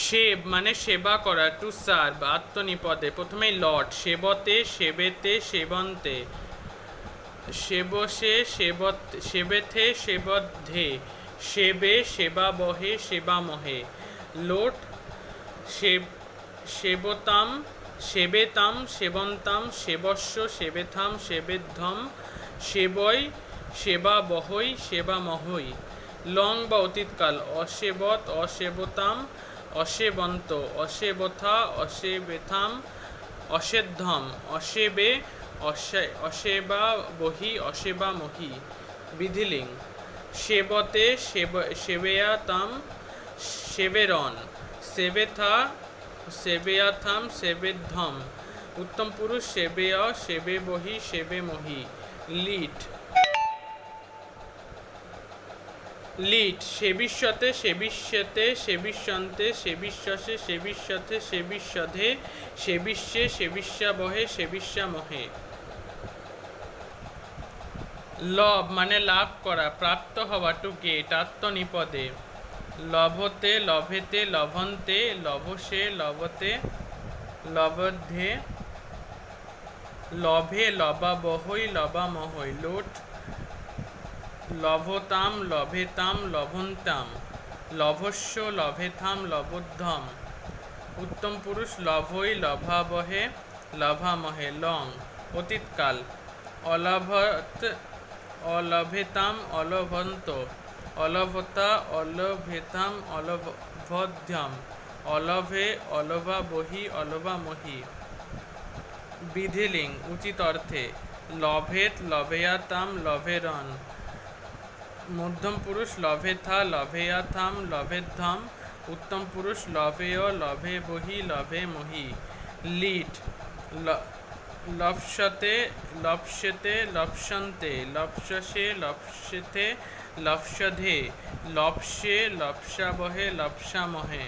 সেব মানে সেবা করা টু সার্ভ আত্মনিপদে প্রথমেই লট, সেবতে, সেবেতে, সেবন্তে, সেবসে, সেবত, সেবেথে, সেবদ্ধে, সেবে সেবা বহে সেবা মহে লোট সেব সেবতাম, সেবেতাম, সেবন্তাম, সেবস্য, সেবেথাম, সেবেদ্ধম, সেবই সেবা বহই সেবা মহই লং বা অতীতকাল, অসেবত, অসেবতাম অসেবন্ত অসেবথা অসেবেথাম অসেদ্ধম অসেবে অসে অসেবা বহি অসেবা মহি বিধিলিং। সেবতে সেব, সেবেয়াতাম, সেবেরন। সেবেথা, সেবেয়াথাম, সেবেদ্ধম। উত্তম পুরুষ সেবেয়, সেবে বহি, সেবে মহি। লিট। লিট সেবিষ্যতে সেবিষ্যতে সেবিষ্যন্তে সেবিশ্বসে সেবিষ্যতে সেবিষ্যধে সেবিষ্যে সেবিষ্যাবহে সেবিষ্যামহে লভ মানে লাভ করা, প্রাপ্ত হওয়া টু গেট আত্মনিপদে লভতে, লভেতে, লভন্তে, লভসে, লভতে লবদ্ধে লভে, লবাবহৈ, লবামহৈ লোট লভতাম লভেতাম লভন্তাম, লভস্য লভেথাম লবোদ্ধম। উত্তম পুরুষ লভই লভাবহে, লভামহে লং। অতীতকাল, অলভত অলভেতাম অলভন্ত, অলভতা অলভেতাম অলভধ্যম অলভে অলভা বহি অলভা মহি বিধিলিং, উচিত অর্থে, লভেত লভেয়াতাম লভেরন মধ্যম পুরুষ লভেথা লভেয়াথাম লভেদ্ধম উত্তম পুরুষ লভেয় লভে বহি, লভে মহি। লিট লপসতে লপসেতে লপসন্তে লপসে লপ্সসে লপসধে লপসে লপ্সাবহে লপ্সামহে